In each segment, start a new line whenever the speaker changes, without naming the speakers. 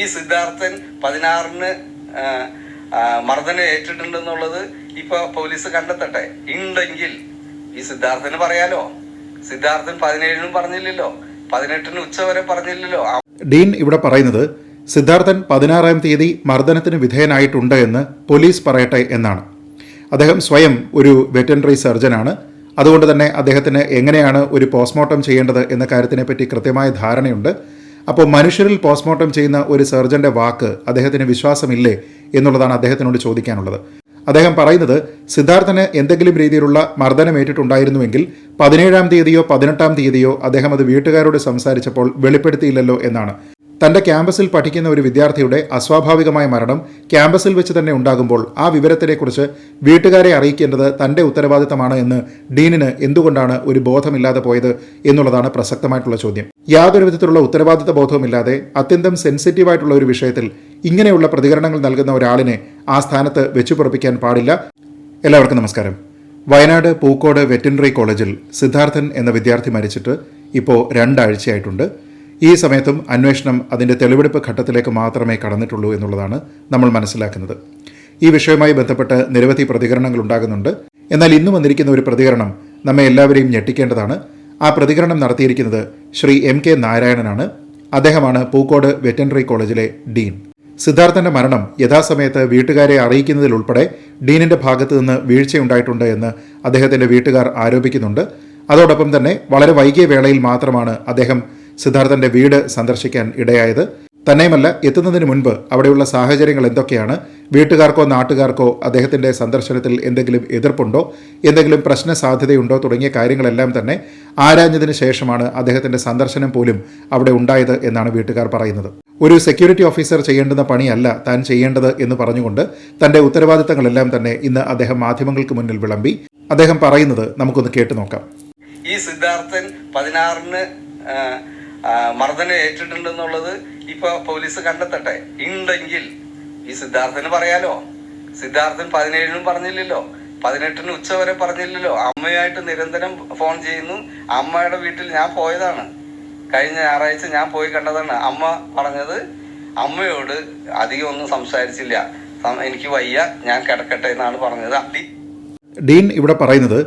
ഈ സിദ്ധാർത്ഥൻ പതിനാറിന് മർദ്ദനം ഏറ്റിട്ടുണ്ടെന്നുള്ളത് ഇപ്പൊ പോലീസ് കണ്ടെത്തട്ടെ. ഉണ്ടെങ്കിൽ ഈ സിദ്ധാർത്ഥന് പറയാലോ? സിദ്ധാർത്ഥൻ പതിനേഴിനും പറഞ്ഞില്ലല്ലോ. പതിനെട്ടിന് ഉച്ച വരെ പറഞ്ഞില്ലല്ലോ.
ഡീൻ ഇവിടെ പറയുന്നത് സിദ്ധാർത്ഥൻ പതിനാറാം തീയതി മർദ്ദനത്തിന് വിധേയനായിട്ടുണ്ട് എന്ന് പോലീസ് പറയട്ടെ എന്നാണ്. അദ്ദേഹം സ്വയം ഒരു വെറ്റനറി സർജനാണ്. അതുകൊണ്ട് തന്നെ അദ്ദേഹത്തിന് എങ്ങനെയാണ് ഒരു പോസ്റ്റ്മോർട്ടം ചെയ്യേണ്ടത് എന്ന കാര്യത്തിനെപ്പറ്റി കൃത്യമായ ധാരണയുണ്ട്. അപ്പോൾ മനുഷ്യരിൽ പോസ്റ്റ്മോർട്ടം ചെയ്യുന്ന ഒരു സർജന്റെ വാക്ക് അദ്ദേഹത്തിന് വിശ്വാസമില്ലേ എന്നുള്ളതാണ് അദ്ദേഹത്തിനോട് ചോദിക്കാനുള്ളത്. അദ്ദേഹം പറയുന്നത് സിദ്ധാർത്ഥന് എന്തെങ്കിലും രീതിയിലുള്ള മർദ്ദനമേറ്റിട്ടുണ്ടായിരുന്നുവെങ്കിൽ പതിനേഴാം തീയതിയോ പതിനെട്ടാം തീയതിയോ അദ്ദേഹം അത് വീട്ടുകാരോട് സംസാരിച്ചപ്പോൾ വെളിപ്പെടുത്തിയില്ലല്ലോ എന്നാണ്. തന്റെ ക്യാമ്പസിൽ പഠിക്കുന്ന ഒരു വിദ്യാർത്ഥിയുടെ അസ്വാഭാവികമായ മരണം ക്യാമ്പസിൽ വെച്ച് തന്നെ ഉണ്ടാകുമ്പോൾ ആ വിവരത്തിനെക്കുറിച്ച് വീട്ടുകാരെ അറിയിക്കേണ്ടത് തന്റെ ഉത്തരവാദിത്തമാണ് എന്ന് ഡീനിന് എന്തുകൊണ്ടാണ് ഒരു ബോധമില്ലാതെ പോയത് എന്നുള്ളതാണ് പ്രസക്തമായിട്ടുള്ള ചോദ്യം. യാതൊരു വിധത്തിലുള്ള ഉത്തരവാദിത്ത ബോധവുമില്ലാതെ അത്യന്തം സെൻസിറ്റീവായിട്ടുള്ള ഒരു വിഷയത്തിൽ ഇങ്ങനെയുള്ള പ്രതികരണങ്ങൾ നൽകുന്ന ഒരാളിനെ ആ സ്ഥാനത്ത് വെച്ചുപുറപ്പിക്കാൻ പാടില്ല. എല്ലാവർക്കും നമസ്കാരം. വയനാട് പൂക്കോട് വെറ്റിനറി കോളേജിൽ സിദ്ധാർത്ഥൻ എന്ന വിദ്യാർത്ഥി മരിച്ചിട്ട് ഇപ്പോൾ രണ്ടാഴ്ചയായിട്ടുണ്ട്. ഈ സമയത്തും അന്വേഷണം അതിന്റെ തെളിവെടുപ്പ് ഘട്ടത്തിലേക്ക് മാത്രമേ കടന്നിട്ടുള്ളൂ എന്നുള്ളതാണ് നമ്മൾ മനസ്സിലാക്കുന്നത്. ഈ വിഷയവുമായി ബന്ധപ്പെട്ട് നിരവധി പ്രതികരണങ്ങൾ ഉണ്ടാകുന്നുണ്ട്. എന്നാൽ ഇന്ന് വന്നിരിക്കുന്ന ഒരു പ്രതികരണം നമ്മെ എല്ലാവരെയും ഞെട്ടിക്കേണ്ടതാണ്. ആ പ്രതികരണം നടത്തിയിരിക്കുന്നത് ശ്രീ എം കെ നാരായണനാണ്. അദ്ദേഹമാണ് പൂക്കോട് വെറ്റനറി കോളേജിലെ ഡീൻ. സിദ്ധാർത്ഥന്റെ മരണം യഥാസമയത്ത് വീട്ടുകാരെ അറിയിക്കുന്നതിലുൾപ്പെടെ ഡീനിന്റെ ഭാഗത്തു നിന്ന് വീഴ്ചയുണ്ടായിട്ടുണ്ട് എന്ന് അദ്ദേഹത്തിന്റെ വീട്ടുകാർ ആരോപിക്കുന്നുണ്ട്. അതോടൊപ്പം തന്നെ വളരെ വൈകിയ വേളയിൽ മാത്രമാണ് അദ്ദേഹം സിദ്ധാർത്ഥന്റെ വീട് സന്ദർശിക്കാൻ ഇടയായത്. തന്നെയുമല്ല എത്തുന്നതിന് മുൻപ് അവിടെയുള്ള സാഹചര്യങ്ങൾ എന്തൊക്കെയാണ്? വീട്ടുകാർക്കോ നാട്ടുകാർക്കോ അദ്ദേഹത്തിന്റെ സന്ദർശനത്തിൽ എന്തെങ്കിലും എതിർപ്പുണ്ടോ? എന്തെങ്കിലും പ്രശ്ന സാധ്യതയുണ്ടോ? തുടങ്ങിയ കാര്യങ്ങളെല്ലാം തന്നെ ആരാഞ്ഞതിന് ശേഷമാണ് അദ്ദേഹത്തിന്റെ സന്ദർശനം പോലും അവിടെ ഉണ്ടായത് എന്നാണ് വീട്ടുകാർ പറയുന്നത്. ഒരു സെക്യൂരിറ്റി ഓഫീസർ ചെയ്യേണ്ടുന്ന പണിയല്ല താൻ ചെയ്യേണ്ടത് എന്ന് പറഞ്ഞുകൊണ്ട് തന്റെ ഉത്തരവാദിത്തങ്ങളെല്ലാം തന്നെ ഇന്ന് അദ്ദേഹം മാധ്യമങ്ങൾക്ക് മുന്നിൽ വിളമ്പി. അദ്ദേഹം പറയുന്നത് നമുക്കൊന്ന് കേട്ടു നോക്കാം.
ഈ സിദ്ധാർത്ഥൻ പതിനാറിന് മർദ്ദനം ഏറ്റിട്ടുണ്ടെന്നുള്ളത് ഇപ്പൊ പോലീസ് കണ്ടെത്തട്ടെ. ഉണ്ടെങ്കിൽ ഈ സിദ്ധാർത്ഥന് പറയാലോ. സിദ്ധാർത്ഥൻ പതിനേഴിനും പറഞ്ഞില്ലല്ലോ. പതിനെട്ടിന് ഉച്ച വരെ പറഞ്ഞില്ലല്ലോ. അമ്മയായിട്ട് നിരന്തരം ഫോൺ ചെയ്യുന്നു. അമ്മയുടെ വീട്ടിൽ ഞാൻ പോയതാണ്. കഴിഞ്ഞ ഞായറാഴ്ച ഞാൻ പോയി കണ്ടതാണ്. അമ്മ പറഞ്ഞത് അമ്മയോട് അധികം ഒന്നും സംസാരിച്ചില്ല. എനിക്ക് വയ്യ ഞാൻ കിടക്കട്ടെ എന്നാണ് പറഞ്ഞത്.
ഡീൻ ഇവിടെ പറയുന്നത്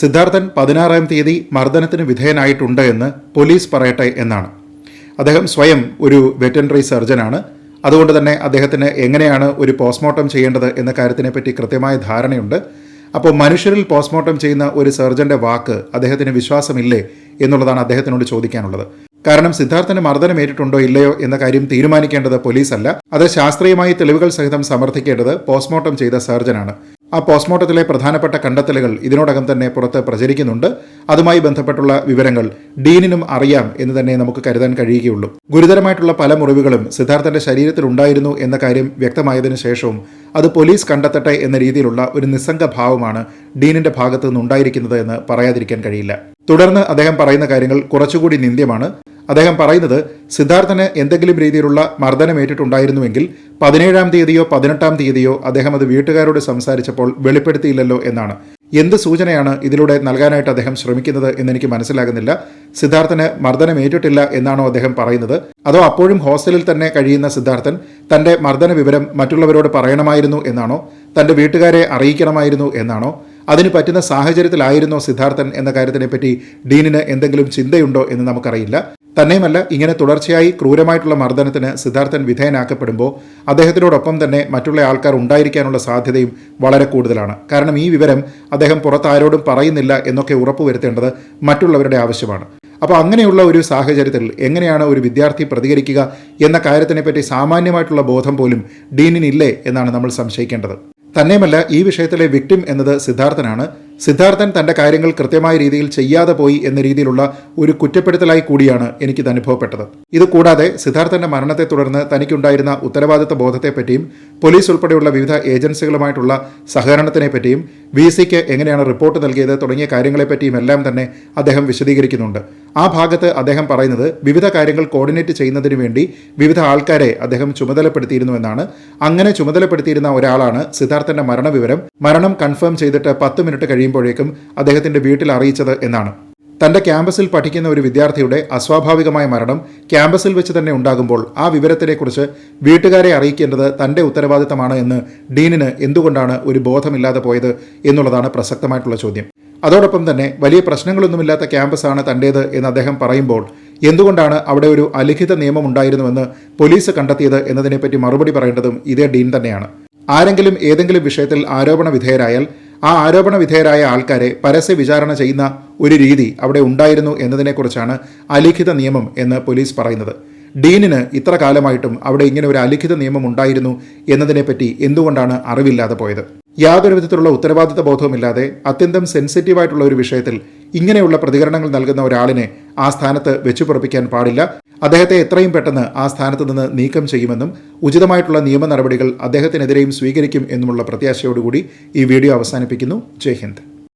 സിദ്ധാർത്ഥൻ പതിനാറാം തീയതി മർദ്ദനത്തിന് വിധേയനായിട്ടുണ്ട് എന്ന് പോലീസ് പറയട്ടെ എന്നാണ്. അദ്ദേഹം സ്വയം ഒരു വെറ്റനറി സർജനാണ്. അതുകൊണ്ട് തന്നെ അദ്ദേഹത്തിന് എങ്ങനെയാണ് ഒരു പോസ്റ്റ്മോർട്ടം ചെയ്യേണ്ടത് എന്ന കാര്യത്തിനെപ്പറ്റി കൃത്യമായ ധാരണയുണ്ട്. അപ്പോൾ മനുഷ്യരിൽ പോസ്റ്റ്മോർട്ടം ചെയ്യുന്ന ഒരു സർജന്റെ വാക്ക് അദ്ദേഹത്തിന് വിശ്വാസമില്ലേ എന്നുള്ളതാണ് അദ്ദേഹത്തിനോട് ചോദിക്കാനുള്ളത്. കാരണം സിദ്ധാർത്ഥന് മർദ്ദനമേറ്റിട്ടുണ്ടോ ഇല്ലയോ എന്ന കാര്യം തീരുമാനിക്കേണ്ടത് പോലീസല്ല. അത് ശാസ്ത്രീയമായി തെളിവുകൾ സഹിതം സമർത്ഥിക്കേണ്ടത് പോസ്റ്റ്മോർട്ടം ചെയ്ത സർജനാണ്. ആ പോസ്റ്റ്മോർട്ടത്തിലെ പ്രധാനപ്പെട്ട കണ്ടെത്തലുകൾ ഇതിനോടകം തന്നെ പുറത്ത് പ്രചരിക്കുന്നുണ്ട്. അതുമായി ബന്ധപ്പെട്ടുള്ള വിവരങ്ങൾ ഡീനിനും അറിയാം എന്ന് തന്നെ നമുക്ക് കരുതാൻ കഴിയുകയുള്ളൂ. ഗുരുതരമായിട്ടുള്ള പല മുറിവുകളും സിദ്ധാർത്ഥന്റെ ശരീരത്തിൽ ഉണ്ടായിരുന്നു എന്ന കാര്യം വ്യക്തമായതിനു ശേഷവും അത് പോലീസ് കണ്ടെത്തട്ടെ എന്ന രീതിയിലുള്ള ഒരു നിസ്സംഗ ഭാവമാണ് ഡീനിന്റെ ഭാഗത്തു നിന്നുണ്ടായിരിക്കുന്നത് എന്ന് പറയാതിരിക്കാൻ കഴിയില്ല. തുടർന്ന് അദ്ദേഹം പറയുന്ന കാര്യങ്ങൾ കുറച്ചുകൂടി നിന്ദ്യമാണ്. അദ്ദേഹം പറയുന്നത് സിദ്ധാർത്ഥന് എന്തെങ്കിലും രീതിയിലുള്ള മർദ്ദനമേറ്റിട്ടുണ്ടായിരുന്നുവെങ്കിൽ പതിനേഴാം തീയതിയോ പതിനെട്ടാം തീയതിയോ അദ്ദേഹം അത് വീട്ടുകാരോട് സംസാരിച്ചപ്പോൾ വെളിപ്പെടുത്തിയില്ലല്ലോ എന്നാണ്. എന്ത് സൂചനയാണ് ഇതിലൂടെ നൽകാനായിട്ട് അദ്ദേഹം ശ്രമിക്കുന്നത് എന്നെനിക്ക് മനസ്സിലാകുന്നില്ല. സിദ്ധാർത്ഥന് മർദ്ദനമേറ്റിട്ടില്ല എന്നാണോ അദ്ദേഹം പറയുന്നത്? അതോ അപ്പോഴും ഹോസ്റ്റലിൽ തന്നെ കഴിയുന്ന സിദ്ധാർത്ഥൻ തന്റെ മർദ്ദന വിവരം മറ്റുള്ളവരോട് പറയണമായിരുന്നു എന്നാണോ? തന്റെ വീട്ടുകാരെ അറിയിക്കണമായിരുന്നു എന്നാണോ? അതിന് പറ്റുന്ന സാഹചര്യത്തിലായിരുന്നോ സിദ്ധാർത്ഥൻ എന്ന കാര്യത്തിനെപ്പറ്റി ഡീനിന് എന്തെങ്കിലും ചിന്തയുണ്ടോ എന്ന് നമുക്കറിയില്ല. തന്നെയുമല്ല ഇങ്ങനെ തുടർച്ചയായി ക്രൂരമായിട്ടുള്ള മർദ്ദനത്തിന് സിദ്ധാർത്ഥൻ വിധേയനാക്കപ്പെടുമ്പോൾ അദ്ദേഹത്തിനോടൊപ്പം തന്നെ മറ്റുള്ള ആൾക്കാർ ഉണ്ടായിരിക്കാനുള്ള സാധ്യതയും വളരെ കൂടുതലാണ്. കാരണം ഈ വിവരം അദ്ദേഹം പുറത്താരോടും പറയുന്നില്ല എന്നൊക്കെ ഉറപ്പുവരുത്തേണ്ടത് മറ്റുള്ളവരുടെ ആവശ്യമാണ്. അപ്പോൾ അങ്ങനെയുള്ള ഒരു സാഹചര്യത്തിൽ എങ്ങനെയാണ് ഒരു വിദ്യാർത്ഥി പ്രതികരിക്കുക എന്ന കാര്യത്തിനെപ്പറ്റി സാമാന്യമായിട്ടുള്ള ബോധം പോലും ഡീനിനില്ലേ എന്നാണ് നമ്മൾ സംശയിക്കേണ്ടത്. തന്നെയുമല്ല ഈ വിഷയത്തിലെ വിക്ടിം എന്നത് സിദ്ധാർത്ഥനാണ്. സിദ്ധാർത്ഥൻ തന്റെ കാര്യങ്ങൾ കൃത്യമായ രീതിയിൽ ചെയ്യാതെ പോയി എന്ന രീതിയിലുള്ള ഒരു കുറ്റപ്പെടുത്തലായി കൂടിയാണ് എനിക്കിത് അനുഭവപ്പെട്ടത്. ഇത് കൂടാതെ സിദ്ധാർത്ഥന്റെ മരണത്തെ തുടർന്ന് തനിക്കുണ്ടായിരുന്ന ഉത്തരവാദിത്ത ബോധത്തെപ്പറ്റിയും പോലീസ് ഉൾപ്പെടെയുള്ള വിവിധ ഏജൻസികളുമായിട്ടുള്ള സഹകരണത്തിനെ പറ്റിയും വി സിക്ക് എങ്ങനെയാണ് റിപ്പോർട്ട് നൽകിയത് തുടങ്ങിയ കാര്യങ്ങളെപ്പറ്റിയും എല്ലാം തന്നെ അദ്ദേഹം വിശദീകരിക്കുന്നുണ്ട്. ആ ഭാഗത്ത് അദ്ദേഹം പറയുന്നത് വിവിധ കാര്യങ്ങൾ കോർഡിനേറ്റ് ചെയ്യുന്നതിന് വേണ്ടി വിവിധ ആൾക്കാരെ അദ്ദേഹം ചുമതലപ്പെടുത്തിയിരുന്നു എന്നാണ്. അങ്ങനെ ചുമതലപ്പെടുത്തിയിരുന്ന ഒരാളാണ് സിദ്ധാർത്ഥന്റെ മരണവിവരം മരണം കൺഫേം ചെയ്തിട്ട് പത്ത് മിനിറ്റ് കഴിയുമ്പോഴേക്കും അദ്ദേഹത്തിന്റെ വീട്ടിൽ അറിയിച്ചത് എന്നാണ്. തന്റെ ക്യാമ്പസിൽ പഠിക്കുന്ന ഒരു വിദ്യാർത്ഥിയുടെ അസ്വാഭാവികമായ മരണം ക്യാമ്പസിൽ വെച്ച് തന്നെ ഉണ്ടാകുമ്പോൾ ആ വിവരത്തിനെക്കുറിച്ച് വീട്ടുകാരെ അറിയിക്കേണ്ടത് തന്റെ ഉത്തരവാദിത്തമാണ് എന്ന് ഡീനിന് എന്തുകൊണ്ടാണ് ഒരു ബോധമില്ലാതെ പോയത് എന്നുള്ളതാണ് പ്രസക്തമായിട്ടുള്ള ചോദ്യം. അതോടൊപ്പം തന്നെ വലിയ പ്രശ്നങ്ങളൊന്നുമില്ലാത്ത ക്യാമ്പസാണ് തന്റേത് എന്ന് അദ്ദേഹം പറയുമ്പോൾ എന്തുകൊണ്ടാണ് അവിടെ ഒരു അലിഖിത നിയമം ഉണ്ടായിരുന്നുവെന്ന് പോലീസ് കണ്ടെത്തിയത് എന്നതിനെപ്പറ്റി മറുപടി പറയേണ്ടതും ഇതേ ഡീൻ തന്നെയാണ്. ആരെങ്കിലും ഏതെങ്കിലും വിഷയത്തിൽ ആരോപണ വിധേയരായാൽ ആ ആരോപണ വിധേയരായ ആൾക്കാരെ പരസ്യ വിചാരണ ചെയ്യുന്ന ഒരു രീതി അവിടെ ഉണ്ടായിരുന്നു എന്നതിനെക്കുറിച്ചാണ് അലിഖിത നിയമം എന്ന് പോലീസ് പറയുന്നത്. ഡീനിന് ഇത്ര കാലമായിട്ടും അവിടെ ഇങ്ങനെ ഒരു അലിഖിത നിയമം ഉണ്ടായിരുന്നു എന്നതിനെപ്പറ്റി എന്തുകൊണ്ടാണ് അറിവില്ലാതെ പോയത്? യാതൊരു വിധത്തിലുള്ള ഉത്തരവാദിത്ത ബോധവുമില്ലാതെ അത്യന്തം സെൻസിറ്റീവായിട്ടുള്ള ഒരു വിഷയത്തിൽ ഇങ്ങനെയുള്ള പ്രതികരണങ്ങൾ നൽകുന്ന ഒരാളിനെ ആ സ്ഥാനത്ത് വെച്ചുപുറപ്പിക്കാൻ പാടില്ല. അദ്ദേഹത്തെ എത്രയും പെട്ടെന്ന് ആ സ്ഥാനത്ത് നിന്ന് നീക്കം ചെയ്യുമെന്നും ഉചിതമായിട്ടുള്ള നിയമ നടപടികൾ അദ്ദേഹത്തിനെതിരെയും സ്വീകരിക്കും എന്നുമുള്ള പ്രത്യാശയോടുകൂടി ഈ വീഡിയോ അവസാനിപ്പിക്കുന്നു. ജയ് ഹിന്ദ്.